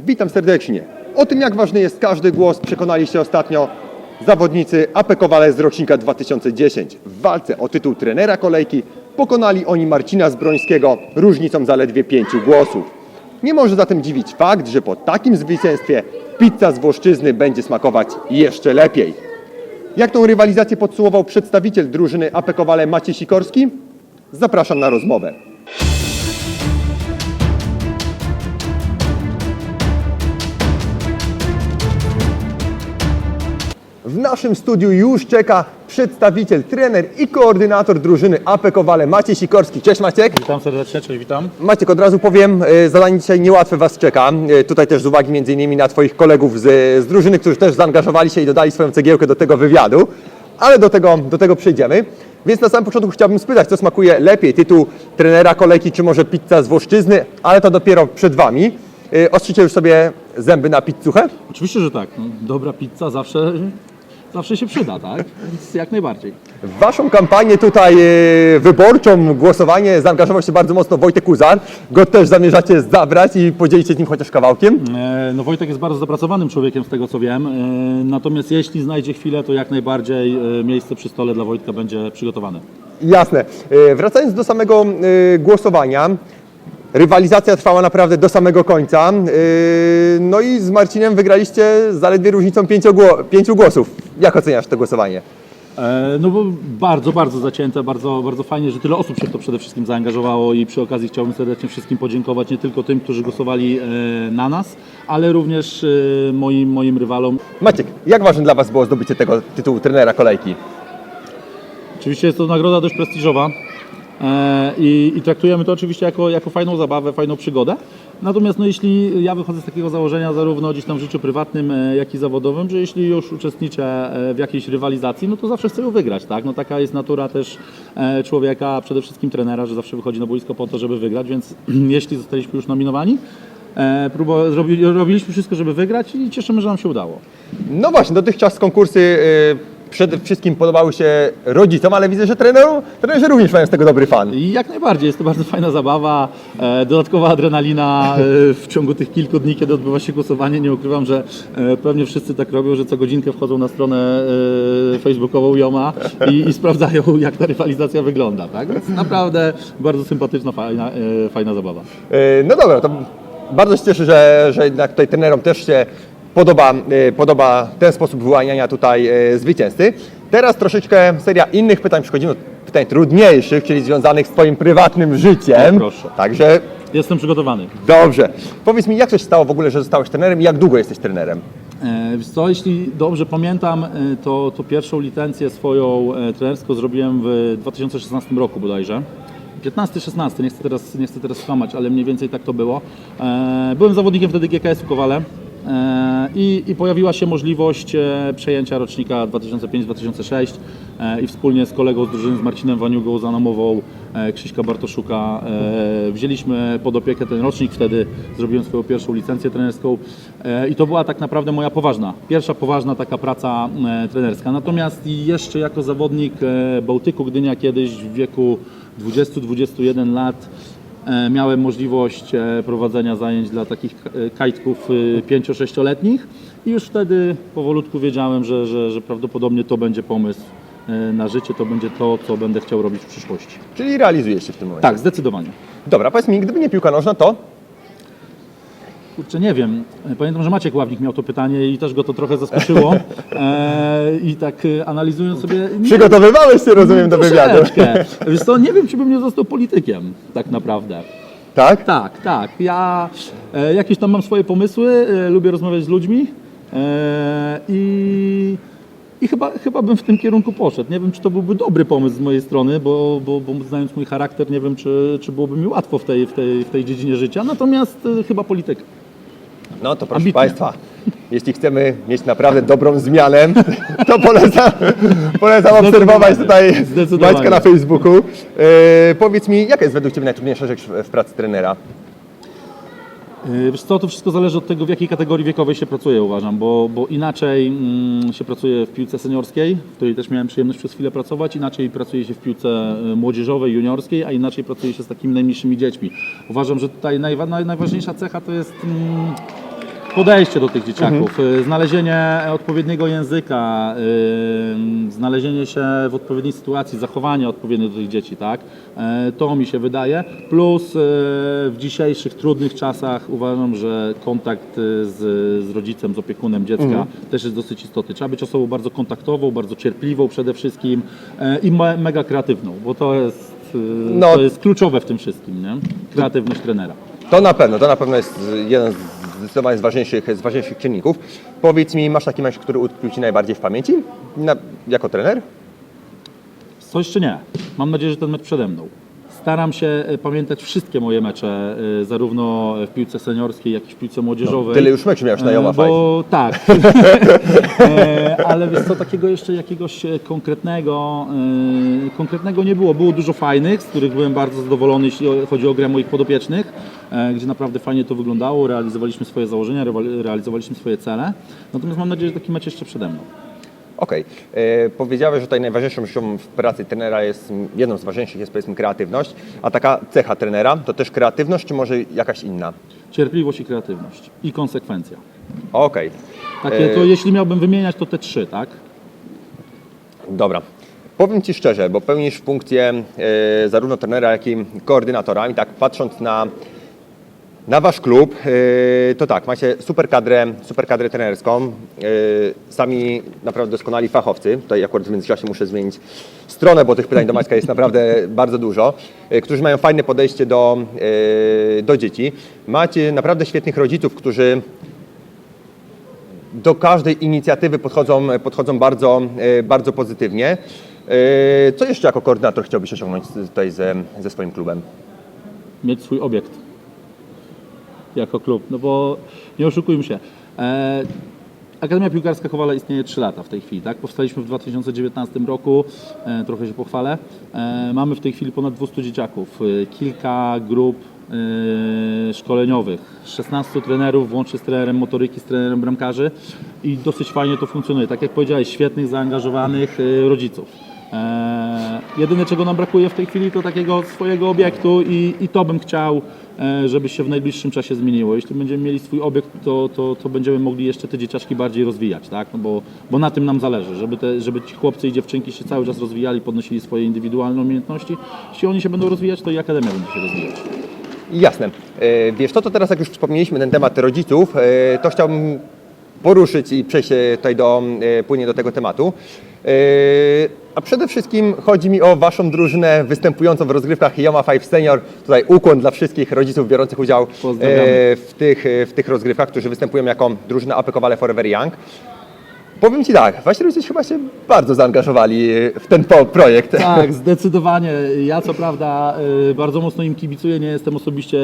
Witam serdecznie. O tym, jak ważny jest każdy głos, przekonali się ostatnio zawodnicy AP Kowale z rocznika 2010. W walce o tytuł trenera kolejki pokonali oni Marcina Zbrońskiego różnicą zaledwie pięciu głosów. Nie może zatem dziwić fakt, że po takim zwycięstwie pizza z Włoszczyzny będzie smakować jeszcze lepiej. Jak tą rywalizację podsumował przedstawiciel drużyny AP Kowale Maciej Sikorski? Zapraszam na rozmowę. W naszym studiu już czeka przedstawiciel, trener i koordynator drużyny AP Kowale Maciej Sikorski. Cześć Maciek. Witam serdecznie, cześć, witam. Maciek, od razu powiem, e, zadanie dzisiaj niełatwe Was czeka. E, Tutaj też z uwagi między innymi na Twoich kolegów z, z drużyny, którzy też zaangażowali się i dodali swoją cegiełkę do tego wywiadu, ale do tego, do tego przejdziemy. Więc na samym początku chciałbym spytać, co smakuje lepiej, tytuł trenera kolejki, czy może pizza z Włoszczyzny, ale to dopiero przed Wami. E, Ostrzycie już sobie zęby na pizzuchę? Oczywiście, że tak. No, dobra pizza zawsze, zawsze się przyda, tak? Więc jak najbardziej. W Waszą kampanię tutaj e, wyborczą, głosowanie zaangażował się bardzo mocno Wojtek Kuzar. Go też zamierzacie zabrać i podzielić się z nim chociaż kawałkiem? E, No Wojtek jest bardzo zapracowanym człowiekiem z tego co wiem, e, natomiast jeśli znajdzie chwilę, to jak najbardziej e, miejsce przy stole dla Wojtka będzie przygotowane. Jasne. E, Wracając do samego e, głosowania, rywalizacja trwała naprawdę do samego końca. E, No i z Marcinem wygraliście zaledwie różnicą pięciu, gło- pięciu głosów. Jak oceniasz to głosowanie? E, No bo bardzo, bardzo zacięte, bardzo, bardzo fajnie, że tyle osób się w to przede wszystkim zaangażowało i przy okazji chciałbym serdecznie wszystkim podziękować, nie tylko tym, którzy głosowali e, na nas, ale również e, moim, moim rywalom. Maciek, jak ważne dla Was było zdobycie tego tytułu trenera kolejki? Oczywiście jest to nagroda dość prestiżowa e, i, i traktujemy to oczywiście jako, jako fajną zabawę, fajną przygodę. Natomiast no, jeśli ja wychodzę z takiego założenia zarówno gdzieś tam w życiu prywatnym, e, jak i zawodowym, że jeśli już uczestniczę e, w jakiejś rywalizacji, no to zawsze chcę ją wygrać, tak? No taka jest natura też e, człowieka, przede wszystkim trenera, że zawsze wychodzi na boisko po to, żeby wygrać, więc jeśli zostaliśmy już nominowani, próbo, robiliśmy wszystko, żeby wygrać i cieszymy, że nam się udało. No właśnie, dotychczas konkursy przede wszystkim podobały się rodzicom, ale widzę, że treneru, trenerzy również mają z tego dobry fan. I jak najbardziej, jest to bardzo fajna zabawa, e, dodatkowa adrenalina e, w ciągu tych kilku dni, kiedy odbywa się głosowanie. Nie ukrywam, że e, pewnie wszyscy tak robią, że co godzinkę wchodzą na stronę e, facebookową Joma i, i sprawdzają, jak ta rywalizacja wygląda. Tak? Więc naprawdę bardzo sympatyczna, fajna, e, fajna zabawa. E, No dobra, to bardzo się cieszę, że, że jednak tutaj trenerom też się podoba, e, podoba ten sposób wyłaniania tutaj e, zwycięzcy. Teraz troszeczkę seria innych pytań, przechodzimy do pytań trudniejszych, czyli związanych z Twoim prywatnym życiem. O, proszę. Także Jestem przygotowany. dobrze. Powiedz mi, jak to się stało w ogóle, że zostałeś trenerem i jak długo jesteś trenerem? E, wiesz Co, jeśli dobrze pamiętam, e, to, to pierwszą licencję swoją e, trenerską zrobiłem w 2016 roku bodajże. 15-16, nie chcę teraz, nie chcę teraz skłamać, ale mniej więcej tak to było. E, Byłem zawodnikiem wtedy GKS-u Kowale i, i pojawiła się możliwość e, przejęcia rocznika 2005-2006 e, i wspólnie z kolegą z drużyny, z Marcinem Waniugą, za namową e, Krzyśka Bartoszuka e, wzięliśmy pod opiekę ten rocznik. Wtedy zrobiłem swoją pierwszą licencję trenerską e, i to była tak naprawdę moja poważna, pierwsza poważna taka praca e, trenerska. Natomiast jeszcze jako zawodnik e, Bałtyku Gdynia kiedyś w wieku 20-21 lat e, miałem możliwość e, prowadzenia zajęć dla takich e, kajtków 5-6-letnich i już wtedy powolutku wiedziałem, że, że, że prawdopodobnie to będzie pomysł e, na życie, to będzie to, co będę chciał robić w przyszłości. Czyli realizujesz się w tym momencie. Tak, zdecydowanie. Dobra, powiedz mi, gdyby nie piłka nożna, to? Kurczę, nie wiem. Pamiętam, że Maciek Ławnik miał to pytanie i też go to trochę zaskoczyło. E, I tak e, analizując sobie... nie- Przygotowywałeś się, rozumiem, do wywiadu. Troszeczkę. Wiesz co, nie wiem, czy bym nie został politykiem, tak naprawdę. Tak? Tak, tak. Ja e, jakieś tam mam swoje pomysły, e, lubię rozmawiać z ludźmi e, i, i chyba, chyba bym w tym kierunku poszedł. Nie wiem, czy to byłby dobry pomysł z mojej strony, bo, bo, bo znając mój charakter, nie wiem, czy, czy byłoby mi łatwo w tej, w tej, w tej dziedzinie życia. Natomiast e, chyba polityka. No to proszę Ambitnie. Państwa, jeśli chcemy mieć naprawdę dobrą zmianę, to polecam, polecam obserwować tutaj. Maćka na Facebooku. E, powiedz mi, jaka jest według Ciebie najtrudniejsza rzecz w, w pracy trenera? Yy, Wiesz co, to wszystko zależy od tego, w jakiej kategorii wiekowej się pracuje, uważam, bo, bo inaczej mm, się pracuje w piłce seniorskiej, w której też miałem przyjemność przez chwilę pracować, inaczej pracuje się w piłce y, młodzieżowej, juniorskiej, a inaczej pracuje się z takimi najmniejszymi dziećmi. Uważam, że tutaj najwa, naj, najważniejsza cecha to jest mm, podejście do tych dzieciaków, y, znalezienie odpowiedniego języka, y, znalezienie się w odpowiedniej sytuacji, zachowanie odpowiednie do tych dzieci, tak? E, To mi się wydaje. Plus y, w dzisiejszych trudnych czasach uważam, że kontakt y, z, z rodzicem, z opiekunem dziecka też jest dosyć istotny. Trzeba być osobą bardzo kontaktową, bardzo cierpliwą przede wszystkim e, i me, mega kreatywną, bo to jest, y, No. to jest kluczowe w tym wszystkim, nie? Kreatywność trenera. To na pewno, to na pewno jest jeden z zdecydowanie z ważniejszych, z ważniejszych czynników. Powiedz mi, masz taki mecz, który utkwił Ci najbardziej w pamięci na, jako trener? Coś czy nie? Mam nadzieję, że ten mecz przede mną. Staram się e, pamiętać wszystkie moje mecze, e, zarówno w piłce seniorskiej, jak i w piłce młodzieżowej. Tyle już meczu miałeś na E, Five. Bo tak. Ale wiesz co, takiego jeszcze jakiegoś konkretnego, konkretnego nie było. Było dużo fajnych, z których byłem bardzo zadowolony, jeśli chodzi o grę moich podopiecznych, gdzie naprawdę fajnie to wyglądało, realizowaliśmy swoje założenia, realizowaliśmy swoje cele. Natomiast mam nadzieję, że taki mecz jeszcze przede mną. Okej. E, Powiedziałeś, że tutaj najważniejszą rzeczą w pracy trenera jest, jedną z ważniejszych jest powiedzmy kreatywność, a taka cecha trenera to też kreatywność, czy może jakaś inna? Cierpliwość i kreatywność. I konsekwencja. Okej. Takie to, E, jeśli miałbym wymieniać, to te trzy, tak? Dobra. Powiem Ci szczerze, bo pełnisz funkcję e, zarówno trenera, jak i koordynatora i tak patrząc na, na Wasz klub, e, to tak, macie super kadrę, super kadrę trenerską, e, sami naprawdę doskonali fachowcy, tutaj akurat w międzyczasie muszę zmienić stronę, bo tych pytań do Maćka jest naprawdę bardzo dużo, e, którzy mają fajne podejście do, do dzieci. Macie naprawdę świetnych rodziców, którzy do każdej inicjatywy podchodzą, podchodzą bardzo, bardzo pozytywnie. Co jeszcze jako koordynator chciałbyś osiągnąć tutaj ze, ze swoim klubem? Mieć swój obiekt jako klub. No bo nie oszukujmy się. E, Akademia Piłkarska Kowala istnieje 3 lata w tej chwili, tak? Powstaliśmy w 2019 roku, e, trochę się pochwalę. E, mamy w tej chwili ponad 200 dzieciaków, e, kilka grup e, szkoleniowych, 16 trenerów, włącznie z trenerem motoryki, z trenerem bramkarzy i dosyć fajnie to funkcjonuje. Tak jak powiedziałeś, świetnych, zaangażowanych e, rodziców. E, jedyne czego nam brakuje w tej chwili to takiego swojego obiektu i, i to bym chciał, e, żeby się w najbliższym czasie zmieniło. Jeśli będziemy mieli swój obiekt, to, to, to będziemy mogli jeszcze te dzieciaczki bardziej rozwijać, tak? No bo, bo na tym nam zależy, żeby, te, żeby ci chłopcy i dziewczynki się cały czas rozwijali, podnosili swoje indywidualne umiejętności. Jeśli oni się będą rozwijać, to i Akademia będzie się rozwijać. Jasne. E, Wiesz, to, to teraz jak już wspomnieliśmy ten temat rodziców, e, to chciałbym poruszyć i przejść tutaj do, e, płynnie do tego tematu. E, A przede wszystkim chodzi mi o Waszą drużynę występującą w rozgrywkach Yama 5 Senior. Tutaj ukłon dla wszystkich rodziców biorących udział e, w tych, e, w tych rozgrywkach, którzy występują jako drużyna AP Kowale Forever Young. Powiem Ci tak, Wasi rodzice chyba się bardzo zaangażowali w ten po- projekt. Tak, zdecydowanie. Ja co prawda y, bardzo mocno im kibicuję, nie jestem osobiście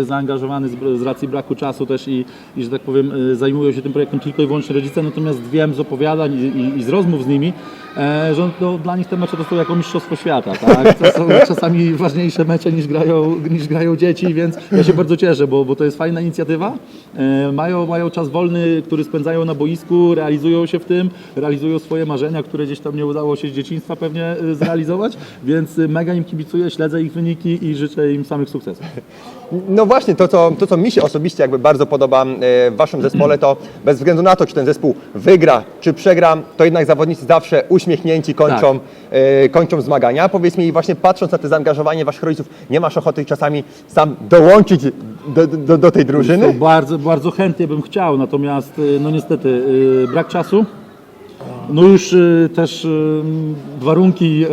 y, zaangażowany z, z racji braku czasu też i, i że tak powiem y, zajmują się tym projektem tylko i wyłącznie rodzice, natomiast wiem z opowiadań i, i, i z rozmów z nimi, e, że no, dla nich te mecze to są jako mistrzostwo świata, tak? To są czasami ważniejsze mecze niż grają, niż grają dzieci, więc ja się bardzo cieszę, bo, bo to jest fajna inicjatywa. E, mają, mają czas wolny, który spędzają na boisku, realizują się w tym, realizują swoje marzenia, które gdzieś tam nie udało się z dzieciństwa pewnie y, zrealizować, więc mega im kibicuję, śledzę ich wyniki i życzę im samych sukcesów. No właśnie, to co, to co mi się osobiście jakby bardzo podoba e, w Waszym zespole, to bez względu na to, czy ten zespół wygra, czy przegra, to jednak zawodnicy zawsze uśmiechnięci kończą, e, kończą zmagania. Powiedz mi, właśnie patrząc na to zaangażowanie Waszych rodziców, nie masz ochoty czasami sam dołączyć do, do, do tej To drużyny? bardzo, bardzo chętnie bym chciał, natomiast y, no niestety y, brak czasu. No już y, też y, warunki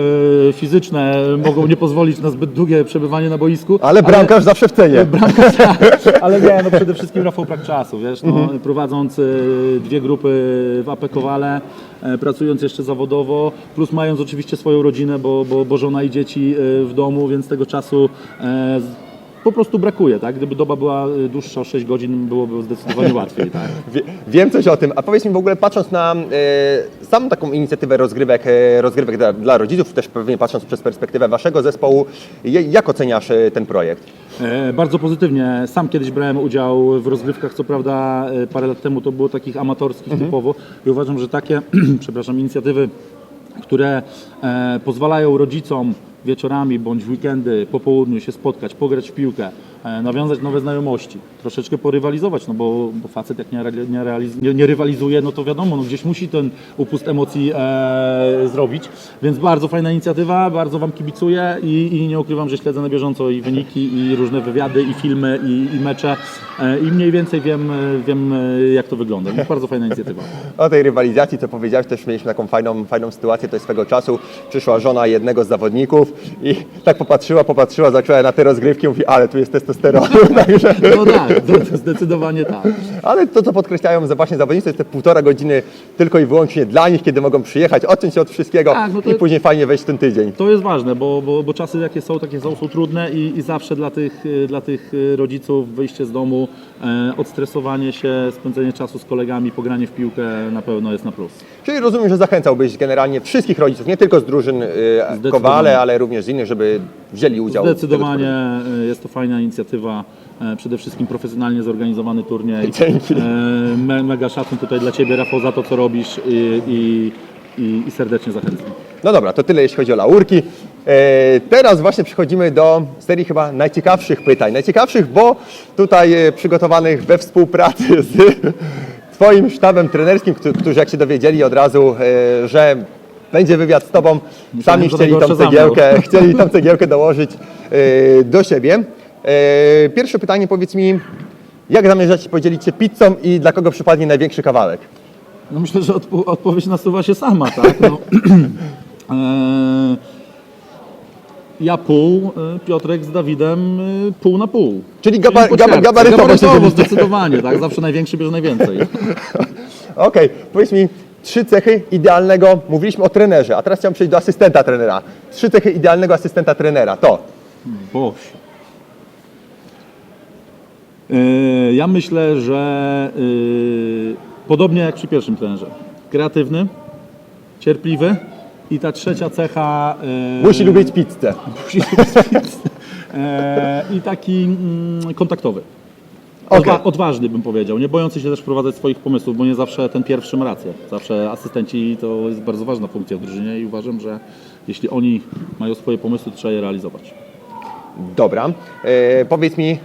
y, fizyczne mogą nie pozwolić na zbyt długie przebywanie na boisku. Ale bramkarz zawsze w cenie. Bramkarz, ale nie, no przede wszystkim Rafał brak czasu, wiesz, no, prowadząc y, dwie grupy w AP Kowale, e, pracując jeszcze zawodowo, plus mając oczywiście swoją rodzinę, bo, bo, bo żona i dzieci y, w domu, więc tego czasu e, z- po prostu brakuje, tak? Gdyby doba była y, dłuższa o 6 godzin, byłoby zdecydowanie łatwiej, tak? Wie, wiem coś o tym. A powiedz mi w ogóle, patrząc na e, samą taką inicjatywę rozgrywek, e, rozgrywek dla, dla rodziców, też pewnie patrząc przez perspektywę Waszego zespołu, jak oceniasz ten projekt? E, Bardzo pozytywnie. Sam kiedyś brałem udział w rozgrywkach, co prawda e, parę lat temu to było takich amatorskich typowo i uważam, że takie, przepraszam, inicjatywy, które e, pozwalają rodzicom wieczorami bądź w weekendy po południu się spotkać, pograć w piłkę, nawiązać nowe znajomości, troszeczkę porywalizować, no bo, bo facet jak nie, nie, nie, nie rywalizuje, no to wiadomo, no gdzieś musi ten upust emocji e, zrobić, więc bardzo fajna inicjatywa, bardzo Wam kibicuję i, i nie ukrywam, że śledzę na bieżąco i wyniki, i różne wywiady, i filmy, i, i mecze. E, i mniej więcej wiem, e, wiem e, jak to wygląda, więc bardzo fajna inicjatywa. O tej rywalizacji, co powiedziałeś, też mieliśmy taką fajną, fajną sytuację, to jest swego czasu. Przyszła żona jednego z zawodników i tak popatrzyła, popatrzyła, zaczęła na te rozgrywki, mówi, ale tu jest testosteron, także... No tak, to zdecydowanie tak. Ale to, co podkreślają właśnie zawodnicy, to jest te półtora godziny tylko i wyłącznie dla nich, kiedy mogą przyjechać, odciąć się od wszystkiego Tak, no to- i później fajnie wejść w ten tydzień. To jest ważne, bo, bo, bo czasy jakie są, takie są, są trudne i, i zawsze dla tych, y, dla tych y, rodziców wyjście z domu, e, odstresowanie się, spędzenie czasu z kolegami, pogranie w piłkę na pewno jest na plus. Czyli rozumiem, że zachęcałbyś generalnie wszystkich rodziców, nie tylko z drużyn y, Kowale, ale również z innych, żeby wzięli udział. w Zdecydowanie y, jest to fajna inicjatywa, e, przede wszystkim profesjonalnie zorganizowany turniej. Dzięki. E, Me, mega szacun tutaj dla Ciebie, Rafał, za to, co robisz i, i, i, i serdecznie zachęcam. No dobra, to tyle jeśli chodzi o laurki. E, teraz właśnie przechodzimy do serii chyba najciekawszych pytań. Najciekawszych, bo tutaj przygotowanych we współpracy z Twoim sztabem trenerskim, którzy, jak się dowiedzieli od razu, że będzie wywiad z Tobą, sami chcieli tą cegiełkę, chcieli tą cegiełkę dołożyć do siebie. E, Pierwsze pytanie, powiedz mi, jak zamierzacie podzielić się pizzą i dla kogo przypadnie największy kawałek? No myślę, że odpo- odpowiedź nasuwa się sama, tak? No, e, ja pół, e, Piotrek z Dawidem pół na pół. Czyli gaba- gaba- gabarytowo gabarytowo zdecydowanie, tak? Zawsze największy bierze najwięcej. Okej, powiedz mi trzy cechy idealnego, mówiliśmy o trenerze, a teraz chciałem przejść do asystenta trenera. Trzy cechy idealnego asystenta trenera to Boż. E, Ja myślę, że e, podobnie jak przy pierwszym trenerze. Kreatywny, cierpliwy i ta trzecia cecha... e, musi lubić pizzę. musi lubić e, I taki mm, kontaktowy. Odwa- odważny bym powiedział, nie bojący się też wprowadzać swoich pomysłów, bo nie zawsze ten pierwszy ma rację. Zawsze asystenci to jest bardzo ważna funkcja w drużynie i uważam, że jeśli oni mają swoje pomysły, trzeba je realizować. Dobra, e, powiedz mi,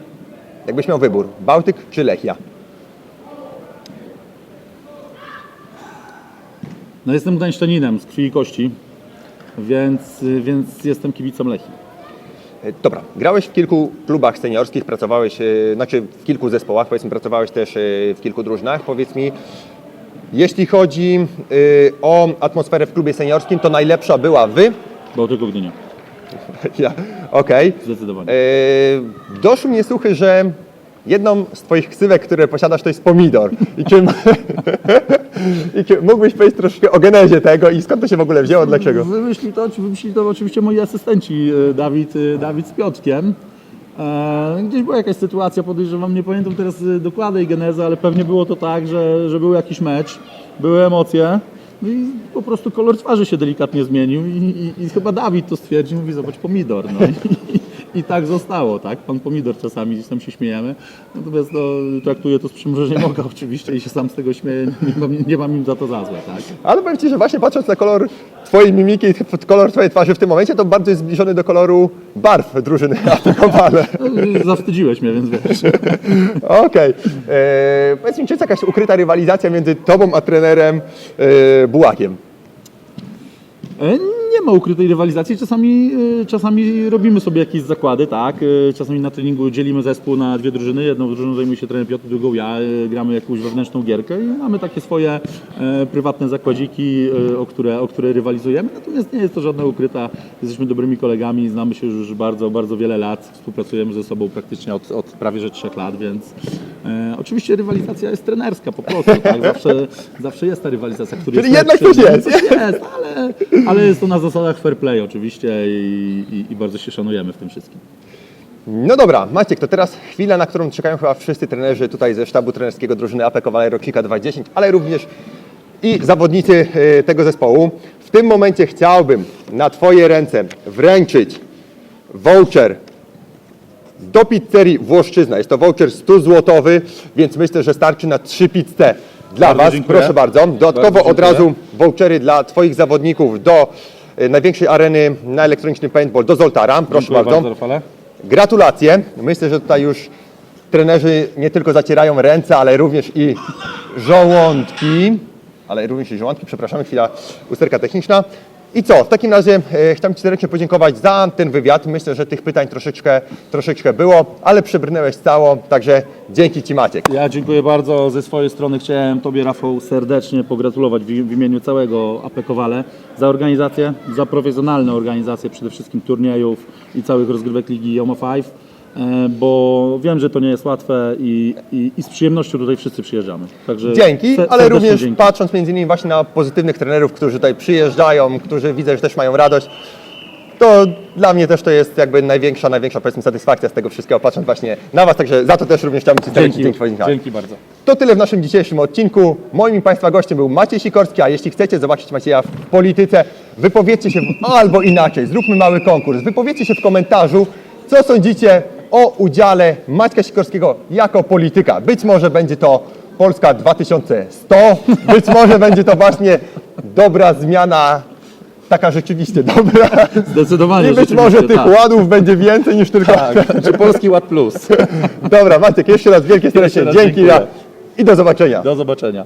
jakbyś miał wybór, Bałtyk czy Lechia? No jestem gdańszczaninem z krwi i kości, więc, więc jestem kibicem Lechii. E, Dobra, grałeś w kilku klubach seniorskich, pracowałeś, e, znaczy w kilku zespołach, powiedzmy, pracowałeś też e, w kilku drużynach. Powiedz mi, jeśli chodzi o atmosferę w klubie seniorskim, to najlepsza była wy? Bałtyku Gdynia, Ja, okej. zdecydowanie. Doszły mnie słuchy, że jedną z Twoich ksywek, które posiadasz, to jest pomidor. I czy, I czy mógłbyś powiedzieć troszkę o genezie tego i skąd to się w ogóle wzięło, dlaczego? Wymyśli to, wymyślili to oczywiście moi asystenci, e, Dawid, e, Dawid z Piotrkiem. Gdzieś była jakaś sytuacja, podejrzewam, nie pamiętam teraz dokładnej genezy, ale pewnie było to tak, że, że był jakiś mecz, były emocje. No i po prostu kolor twarzy się delikatnie zmienił i, i, i chyba Dawid to stwierdził, mówi zobacz pomidor. No. I, I tak zostało, tak? Pan pomidor czasami gdzieś tam się śmiejemy. Natomiast no, traktuję to z przymrużeniem oka oczywiście i się sam z tego śmieję. Nie mam, nie mam im za to za złe, tak? Ale powiem Ci, że właśnie patrząc na kolor Twojej mimiki, kolor Twojej twarzy w tym momencie, to bardzo jest zbliżony do koloru barw drużyny Atykowale. No, Zawstydziłeś mnie, więc wiesz. Okej. E, Powiedz mi, czy jest jakaś ukryta rywalizacja między Tobą a trenerem e, Bułakiem? E, Nie ma ukrytej rywalizacji. Czasami, e, czasami robimy sobie jakieś zakłady, tak? E, Czasami na treningu dzielimy zespół na dwie drużyny. Jedną drużyną zajmuje się trener Piotr, drugą ja. E, Gramy jakąś wewnętrzną gierkę i mamy takie swoje e, prywatne zakładziki, o które, o które rywalizujemy. Natomiast nie jest to żadna ukryta. Jesteśmy dobrymi kolegami, znamy się już bardzo, bardzo wiele lat. Współpracujemy ze sobą praktycznie od, od prawie że trzech lat, więc e, oczywiście rywalizacja jest trenerska po prostu. Tak? Zawsze, zawsze jest ta rywalizacja, która Czyli jest jednak coś jest. Jest, ale, ale jest to na zasadach fair play oczywiście i, i, i bardzo się szanujemy w tym wszystkim. No dobra, Maciek, to teraz chwila, na którą czekają chyba wszyscy trenerzy tutaj ze sztabu trenerskiego drużyny APK Kowale Rocznika 2010, ale również i zawodnicy e, tego zespołu. W tym momencie chciałbym na Twoje ręce wręczyć voucher do pizzerii Włoszczyzna. Jest to voucher 100 złotowy, więc myślę, że starczy na trzy pizze dla Bardzo Was. dziękuję. Proszę bardzo. Dodatkowo Bardzo od razu vouchery dla Twoich zawodników do największej areny na elektroniczny paintball do Zoltara. Proszę Dziękuję bardzo. Rafale. Gratulacje. Myślę, że tutaj już trenerzy nie tylko zacierają ręce, ale również i żołądki. Ale również i żołądki, przepraszamy, chwila usterka techniczna. I co, w takim razie e, chciałem Ci serdecznie podziękować za ten wywiad. Myślę, że tych pytań troszeczkę, troszeczkę było, ale przebrnęłeś cało, także dzięki Ci Maciek. Ja dziękuję bardzo. Ze swojej strony chciałem Tobie, Rafał, serdecznie pogratulować w, w imieniu całego AP Kowale za organizację, za profesjonalne organizacje przede wszystkim turniejów i całych rozgrywek Ligi Yoma 5, e, bo wiem, że to nie jest łatwe i, i, i z przyjemnością tutaj wszyscy przyjeżdżamy. Także Dzięki, se- ale serdecznie również dzięki. patrząc między innymi właśnie na pozytywnych trenerów, którzy tutaj przyjeżdżają, którzy widzę, że też mają radość, to dla mnie też to jest jakby największa, największa powiedzmy satysfakcja z tego wszystkiego, patrząc właśnie na Was, także za to też również chciałbym Ci serdecznie Dzięki, dzięki podziękować. dzięki bardzo. To tyle w naszym dzisiejszym odcinku. Moim i Państwa gościem był Maciej Sikorski, a jeśli chcecie zobaczyć Macieja w polityce, wypowiedzcie się w, albo inaczej, zróbmy mały konkurs, wypowiedzcie się w komentarzu, co sądzicie o udziale Maćka Sikorskiego jako polityka. Być może będzie to Polska 2100, być może będzie to właśnie dobra zmiana, taka rzeczywiście dobra. Zdecydowanie. I być rzeczywiście, może tych tak. ładów będzie więcej niż tylko... Czy Polski Ład Plus? Dobra, Maciek, jeszcze raz wielkie serdecznie dzięki dziękuję. i do zobaczenia. Do zobaczenia.